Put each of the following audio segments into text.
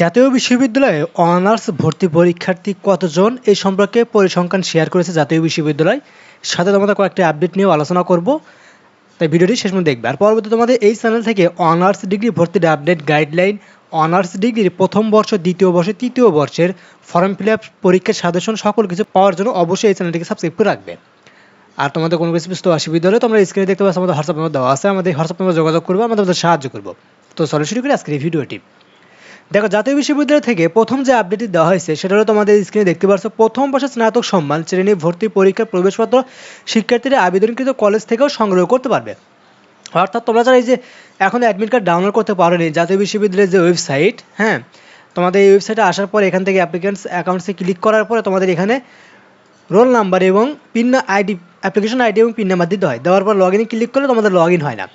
জাতীয় বিশ্ববিদ্যালয়ে অনার্স ভর্তি পরীক্ষার্থী কতজন এই সম্পর্কে পরিসংখ্যান শেয়ার করেছে জাতীয় বিশ্ববিদ্যালয়। সাথে তোমাদের কয়েকটি আপডেট নিয়েও আলোচনা করব। তাই ভিডিওটি শেষ পর্যন্ত দেখবে। আর পরবর্তী তোমাদের এই চ্যানেল থেকে অনার্স ডিগ্রি ভর্তির আপডেট গাইডলাইন অনার্স ডিগ্রির প্রথম বর্ষ, দ্বিতীয় বর্ষ, তৃতীয় বর্ষের ফর্ম ফিল আপ পরীক্ষার সাজেশন সকল কিছু পাওয়ার জন্য অবশ্যই এই চ্যানেলটিকে সাবস্ক্রাইব করে রাখবে। আর তোমাদের কোনো কিছু বুঝতে অসুবিধা হলে তোমরা স্ক্রিনে দেখতে পাচ্ছ আমাদের হোয়াটসঅ্যাপ নাম্বার দেওয়া আছে। আমাদের হোয়াটসঅ্যাপ নাম্বার যোগাযোগ করব, আমরা তোমাদের সাহায্য করব। তো সরাসরি করে আজকের এই ভিডিওটি দেখো, জাতীয় বিশ্ববিদ্যালয় থেকে প্রথম যে আপডেটটি দেওয়া হয়েছে, সেটা হলো তোমাদের স্ক্রিনে দেখতে পাচ্ছ, প্রথম বর্ষের স্নাতক সম্মান শ্রেণি ভর্তি পরীক্ষার প্রবেশপত্র শিক্ষার্থীরা আবেদনকৃত কলেজ থেকেও সংগ্রহ করতে পারবে। অর্থাৎ তোমরা যারা এই যে এখন অ্যাডমিট কার্ড ডাউনলোড করতে পারোনি, জাতীয় বিশ্ববিদ্যালয়ের যে ওয়েবসাইট হ্যাঁ তোমাদের এই ওয়েবসাইটে আসার পর এখান থেকে অ্যাপ্লিকেন্টস অ্যাকাউন্টসে ক্লিক করার পরে তোমাদের এখানে রোল নাম্বার এবং পিন আইডি অ্যাপ্লিকেশন আইডি এবং পিন নাম্বার দিতে হয়। দেওয়ার পর লগ ইনে ক্লিক করলে তোমাদের লগ ইন হয় না।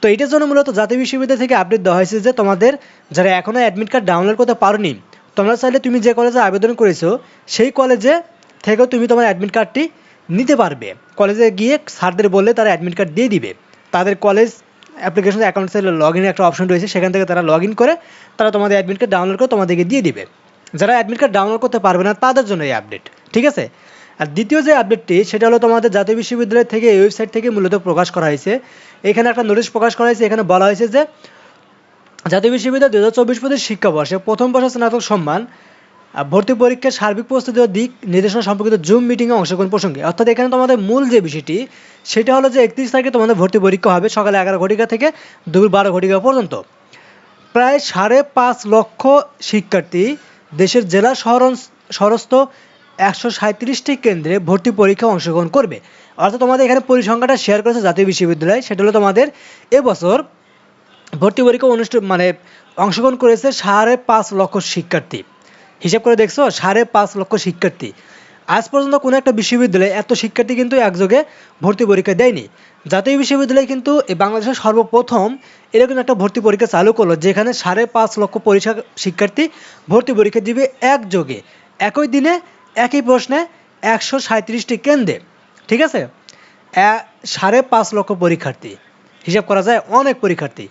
তো এটার জন্য মূলত জাতীয় বিশ্ববিদ্যালয় থেকে আপডেট দেওয়া হয়েছে যে তোমাদের যারা এখনও অ্যাডমিট কার্ড ডাউনলোড করতে পারোনি, তোমরা চাইলে তুমি যে কলেজে আবেদন করেছ, সেই কলেজে থেকেও তুমি তোমার অ্যাডমিট কার্ডটি নিতে পারবে। কলেজে গিয়ে স্যারদের বললে তারা অ্যাডমিট কার্ড দিয়ে দিবে। তাদের কলেজ অ্যাপ্লিকেশন অ্যাকাউন্টসের লগ ইনের একটা অপশন রয়েছে, সেখান থেকে তারা লগ ইন করে তারা তোমাদের অ্যাডমিট কার্ড ডাউনলোড করে তোমাদেরকে দিয়ে দিবে। যারা অ্যাডমিট কার্ড ডাউনলোড করতে পারবে না, তাদের জন্য এই আপডেট ঠিক আছে? আর দ্বিতীয় যে আপডেটটি সেটা হলো তোমাদের জাতীয় বিশ্ববিদ্যালয় থেকে এই ওয়েবসাইট থেকে মূলত প্রকাশ করা হয়েছে। এখানে একটা নোটিশ প্রকাশ করা হয়েছে, এখানে বলা হয়েছে যে জাতীয় বিশ্ববিদ্যালয় দু হাজার চব্বিশ পঁচিশ শিক্ষাবর্ষে প্রথম বর্ষ স্নাতক সম্মান ভর্তি পরীক্ষার সার্বিক প্রস্তুতি ও দিক নির্দেশনা সম্পর্কিত জুম মিটিংয়ে অংশগ্রহণ প্রসঙ্গে। অর্থাৎ এখানে তোমাদের মূল যে বিষয়টি, সেটা হলো যে একত্রিশ তারিখে তোমাদের ভর্তি পরীক্ষা হবে সকালে এগারো ঘটিকা থেকে দুপুর বারো ঘটিকা পর্যন্ত। প্রায় সাড়ে পাঁচ লক্ষ শিক্ষার্থী দেশের জেলা শহর শহরস্থ একশো সাঁত্রিশটি কেন্দ্রে ভর্তি পরীক্ষায় অংশগ্রহণ করবে। অর্থাৎ তোমাদের এখানে পরিসংখ্যাটা শেয়ার করেছে জাতীয় বিশ্ববিদ্যালয়, সেটা হলো তোমাদের এবছর ভর্তি পরীক্ষা অনুষ্ঠিত মানে অংশগ্রহণ করেছে সাড়ে পাঁচ লক্ষ শিক্ষার্থী। হিসাব করে দেখছ, সাড়ে পাঁচ লক্ষ শিক্ষার্থী। আজ পর্যন্ত কোনো একটা বিশ্ববিদ্যালয়ে এত শিক্ষার্থী কিন্তু একযোগে ভর্তি পরীক্ষা দেয়নি। জাতীয় বিশ্ববিদ্যালয় কিন্তু বাংলাদেশের সর্বপ্রথম এরকম একটা ভর্তি পরীক্ষা চালু করল, যেখানে সাড়ে পাঁচ লক্ষ পরীক্ষা শিক্ষার্থী ভর্তি পরীক্ষা দিবে একযোগে। একই দিনে একই প্রশ্নে একশো সাঁত্রিশটি কেন্দ্রে ঠিক আছে? সাড়ে পাঁচ লক্ষ পরীক্ষার্থী, হিসাব করা যায় অনেক পরীক্ষার্থী।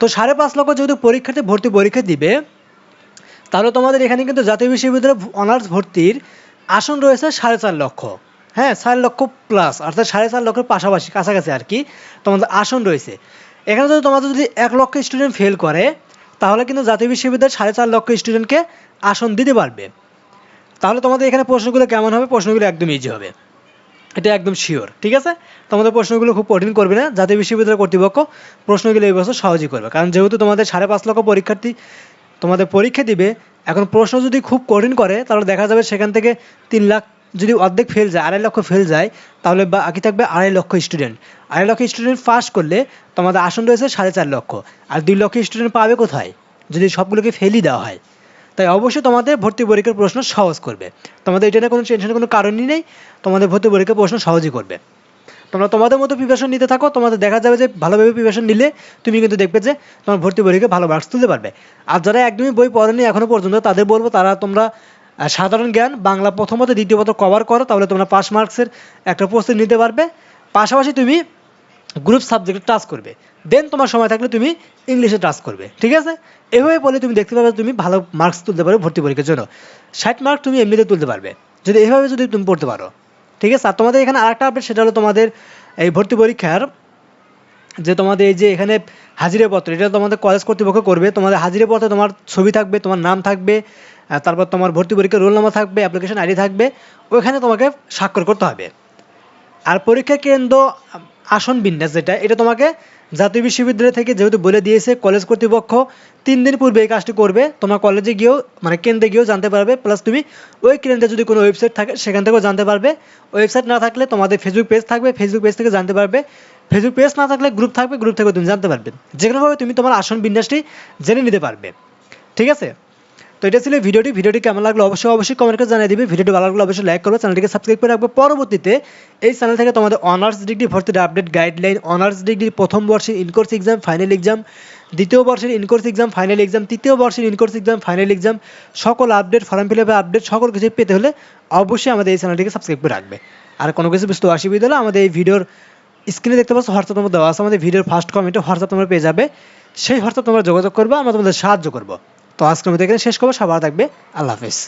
তো সাড়ে পাঁচ লক্ষ যেহেতু পরীক্ষার্থী ভর্তি পরীক্ষা দিবে, তাহলে তোমাদের এখানে কিন্তু জাতীয় বিশ্ববিদ্যালয়ে অনার্স ভর্তির আসন রয়েছে সাড়ে চার লক্ষ। হ্যাঁ চার লক্ষ প্লাস অর্থাৎ সাড়ে চার লক্ষের পাশাপাশি, কাছাকাছি আর কি তোমাদের আসন রয়েছে। এখানে যদি তোমাদের যদি এক লক্ষ স্টুডেন্ট ফেল করে, তাহলে কিন্তু জাতীয় বিশ্ববিদ্যালয় সাড়ে চার লক্ষ স্টুডেন্টকে আসন দিতে পারবে। তাহলে তোমাদের এখানে প্রশ্নগুলো কেমন হবে? প্রশ্নগুলো একদম ইজি হবে। এটা একদম শিওর ঠিক আছে? তোমাদের প্রশ্নগুলো খুব কঠিন করবে না। জাতীয় বিশ্ববিদ্যালয় কর্তৃপক্ষ প্রশ্নগুলো এই বছর সহজই করবে। কারণ যেহেতু তোমাদের সাড়ে পাঁচ লক্ষ পরীক্ষার্থী তোমাদের পরীক্ষা দিবে, এখন প্রশ্ন যদি খুব কঠিন করে, তাহলে দেখা যাবে সেখান থেকে তিন লাখ যদি অর্ধেক ফেল যায়, আড়াই লক্ষ ফেল যায়, তাহলে বাকি থাকবে আড়াই লক্ষ স্টুডেন্ট আড়াই লক্ষ স্টুডেন্ট পাস করলে তোমাদের আসন রয়েছে সাড়ে চার লক্ষ। আর দুই লক্ষ স্টুডেন্ট পাবে কোথায়? যদি সবগুলোকে ফেলই দেওয়া হয়। তাই অবশ্যই তোমাদের ভর্তি পরীক্ষার প্রশ্ন সহজ করবে। তোমাদের এটা নিয়ে কোনো টেনশনের কোনো কারণই নেই। তোমাদের ভর্তি পরীক্ষার প্রশ্ন সহজই করবে। তোমরা তোমাদের মতো প্রিপারেশন নিতে থাকো, তোমাদের দেখা যাবে যে ভালোভাবে প্রিপারেশন নিলে তুমি কিন্তু দেখবে যে তোমার ভর্তি পরীক্ষায় ভালো মার্কস তুলতে পারবে। আর যারা একদমই বই পড়েনি এখনও পর্যন্ত, তাদের বলব তারা তোমরা সাধারণ জ্ঞান, বাংলা প্রথমত, দ্বিতীয়ত কভার করো, তাহলে তোমরা পাস মার্কসের একটা প্রস্তুতি নিতে পারবে। পাশাপাশি তুমি গ্রুপ সাবজেক্টে টাচ করবে। দেন তোমার সময় থাকলে তুমি ইংলিশে টাচ করবে, ঠিক আছে? এভাবে বলে তুমি দেখতে পাবে তুমি ভালো মার্কস তুলতে পারবে ভর্তি পরীক্ষার জন্য। ষাট মার্ক তুমি এমনিতে তুলতে পারবে। যদি এভাবে যদি তুমি পড়তে পারো, ঠিক আছে? আর তোমাদের এখানে আরেকটা আপডেট সেটা হলো তোমাদের এই ভর্তি পরীক্ষার যে তোমাদের এই যে এখানে হাজিরাপত্র, এটা তোমাদের কলেজ কর্তৃপক্ষ করবে। তোমাদের হাজিরাপত্রে তোমার ছবি থাকবে, তোমার নাম থাকবে তারপর তোমার ভর্তি পরীক্ষার রোল নাম্বার থাকবে অ্যাপ্লিকেশন আইডি থাকবে ওইখানে তোমাকে স্বাক্ষর করতে হবে। আর পরীক্ষা কেন্দ্র আসন বিন্যাস যেটা, এটা তোমাকে জাতীয় বিশ্ববিদ্যালয় থেকে যেহেতু বলে দিয়েছে কলেজ কর্তৃপক্ষ, তিন দিন পূর্বে এই কাজটি করবে। তোমার কলেজে গিয়েও মানে কেন্দ্রে গিয়েও জানতে পারবে। প্লাস তুমি ওই কেন্দ্রে যদি কোনো ওয়েবসাইট থাকে, সেখান থেকেও জানতে পারবে। ওয়েবসাইট না থাকলে তোমাদের ফেসবুক পেজ থাকবে ফেসবুক পেজ থেকে জানতে পারবে। ফেসবুক পেজ না থাকলে গ্রুপ থাকবে গ্রুপ থেকেও তুমি জানতে পারবে। যে কোনোভাবে তুমি তোমার আসন বিন্যাসটি জেনে নিতে পারবে। ঠিক আছে? তো এটা ছিল ভিডিওটি। ভিডিওটি কেমন লাগল অবশ্যই অবশ্যই কমেন্ট করে জানিয়ে দিবে। ভিডিওটি ভালো লাগলে অবশ্যই লাইক করবে। চ্যানেলটিকে সাবস্ক্রাইব করে রাখবে। পরবর্তীতে এই চ্যানেল থেকে তোমাদের অনার্স ডিগ্রি ভর্তির আপডেট গাইডলাইন অনার্স ডিগ্রির প্রথম বর্ষের ইনকোর্স এক্সাম ফাইনাল এক্সাম দ্বিতীয় বর্ষের ইনকোর্স এক্সাম ফাইনাল এক্সাম তৃতীয় বর্ষের ইনকোর্স এক্সাম ফাইনাল এক্সাম সকল আপডেট ফর্ম ফিল আপের আপডেট সকল কিছু পেতে হলে অবশ্যই আমাদের এই চ্যানেলটিকে সাবস্ক্রাইব করে রাখবে। আর কোনো কিছু বুঝতে অসুবিধা হলে আমাদের এই ভিডিওর স্ক্রিনে দেখতে পাচ্ছ হোয়াটসঅ্যাপ নম্বর দেওয়া আছে। আমাদের ভিডিওর ফার্স্ট কমেন্টে হোয়াটসঅ্যাপ নম্বর পেয়ে যাবে। সেই হোয়াটসঅ্যাপ তোমরা যোগাযোগ করবে। আমরা তোমাদের সাহায্য করব। তো আজকের মধ্যে এখানে শেষ করব। সবার থাকবে। আল্লাহ হাফেজ।